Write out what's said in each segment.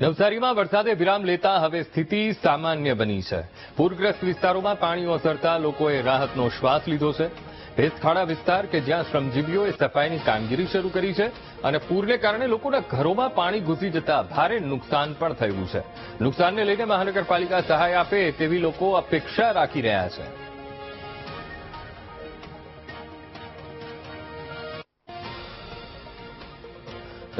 નવસારીમાં વરસાદે વિરામ લેતા હવે સ્થિતિ સામાન્ય બની છે. પૂરગ્રસ્ત વિસ્તારોમાં પાણી ઓસરતા લોકોએ રાહતનો શ્વાસ લીધો છે. ભેસખાડા વિસ્તાર કે જ્યાં શ્રમજીવીઓએ સફાઈની કામગીરી શરૂ કરી છે અને પૂરને કારણે લોકોના ઘરોમાં પાણી ઘૂસી જતા ભારે નુકસાન પણ થયું છે. નુકસાનને લઈને મહાનગરપાલિકા સહાય આપે તેવી લોકો અપેક્ષા રાખી રહ્યા છે.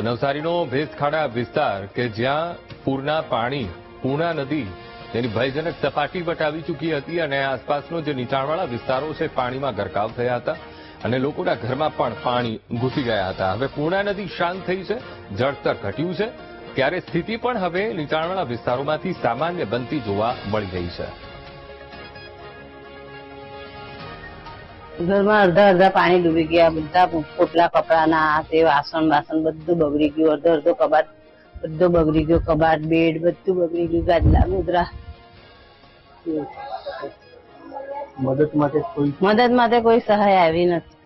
નવસારીનો ભેસખાડા વિસ્તાર કે જ્યાં પૂરના પાણી પૂર્ણા નદી તેની ભયજનક સપાટી વટાવી ચૂકી હતી અને આસપાસનો જે નીચાણવાળા વિસ્તારો છે, પાણીમાં ગરકાવ થયા હતા અને લોકોના ઘરમાં પણ પાણી ઘૂસી ગયા હતા. હવે પૂર્ણા નદી શાંત થઈ છે, જળસ્તર ઘટ્યું છે, ત્યારે સ્થિતિ પણ હવે નીચાણવાળા વિસ્તારોમાંથી સામાન્ય બનતી જોવા મળી રહી છે. ઘરમાં અડધા અડધા પાણી ડૂબી ગયા બધા પોટલા કપડાના તે વાસણ વાસણ બધું બગડી ગયું અડધો અડધો કબાટ બધો બગડી ગયો કબાટ બેડ બધું બગડી ગયું ગાદલા ગોદરા. મદદ માટે કોઈ મદદ માટે કોઈ સહાય આવી નથી.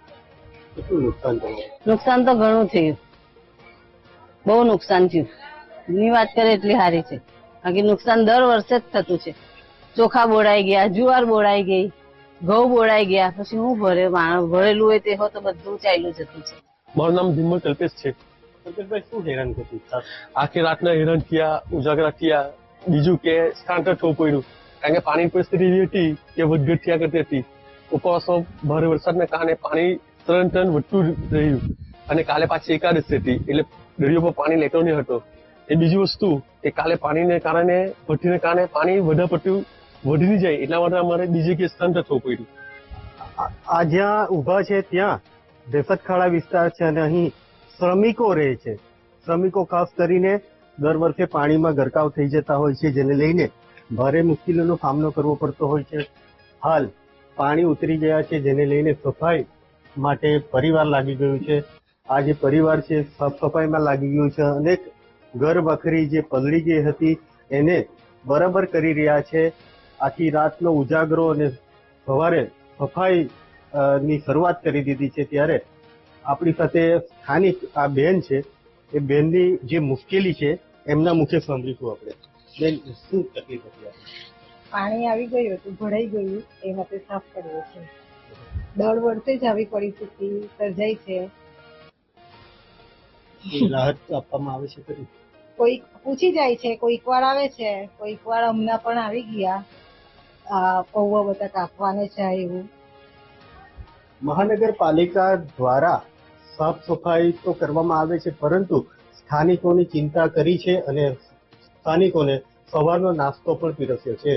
નુકસાન તો ઘણું થયું. બહુ નુકસાન થયું. ની વાત કરે એટલી સારી છે. બાકી નુકસાન દર વર્ષે જ થતું છે. ચોખા બોળાઈ ગયા જુવાર બોળાઈ ગઈ. ઘઉં બોળાઈ ગયા પછી હું ભરે ભરેલું હોય તે હો તો બધું ચાલ્યું જતું છે. મારું નામ ધીમલ કલ્પેશ છે. કલ્પેશભાઈ શું હેરાન થતું આખી રાતના હેરાન થયા ઉજાગરા થયા. બીજું કે સ્થાન પડ્યું. કારણ કે પાણી પરિસ્થિતિ એવી હતી કે વધઘટ થયા કરતી હતી. ઉપવાસમાં ભારે વરસાદને કારણે પાણી ત્રણ ત્રણ વધતું રહ્યું. અને કાલે પાછી એકાદશી હતી એટલે દરિયો પર પાણી લેતો નહીં હતો. એ બીજી વસ્તુ કે કાલે પાણીને કારણે ભઠ્ઠીને કારણે પાણી વધારે પડતું વધી જાય એટલા માટે અમારે બીજી કે સ્થાંતર થવું પડ્યું. આ- જ્યાં ઊભા છે ત્યાં દેસતખાડા વિસ્તાર છે અને અહીં શ્રમિકો રહે છે. શ્રમિકો ખાસ કરીને દર વર્ષે પાણીમાં ગરકાવ થઈ જતા હોય છે, જેને લઈને ભારે મુશ્કેલીનો સામનો કરવો પડતો હોય છે. હાલ પાણી ઉતરી ગયા છે, જેને લઈને સફાઈ માટે પરિવાર લાગી ગયું છે. આ જે પરિવાર છે, સાફ સફાઈમાં લાગી ગયું છે. અનેક ઘર વખરી જે પલળી ગઈ હતી, એને બરાબર કરી રહ્યા છે. આખી રાતનો ઉજાગરો અને સવારે સફાઈ ની શરૂઆત કરી દીધી છે ત્યારે આપણી સાથે સ્થાનિક આ બેન છે. એ બેનની જે મુશ્કેલી છે એમના મુખે સાંભળીશું આપણે. બેન શું તકલીફ હતી પાણી આવી ગયું હતું ભરાઈ ગયું એ માટે સાફ કરવો છે દર વર્ષે જ આવી પરિસ્થિતિ સર્જાય છે. રાહત આપવામાં આવે છે કોઈ પૂછી જાય છે કોઈક વાર આવે છે કોઈક વાર હમણાં પણ આવી ગયા. પૌવા બધા કાપવાને છે એવું? મહાનગરપાલિકા દ્વારા સાફ સફાઈ તો કરવામાં આવે છે, પરંતુ સ્થાનિકોની ચિંતા કરી છે અને સ્થાનિકોને સવારનો નાસ્તો પણ પીરસ્યો છે.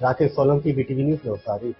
Rakesh Solanki BTV news Navsari.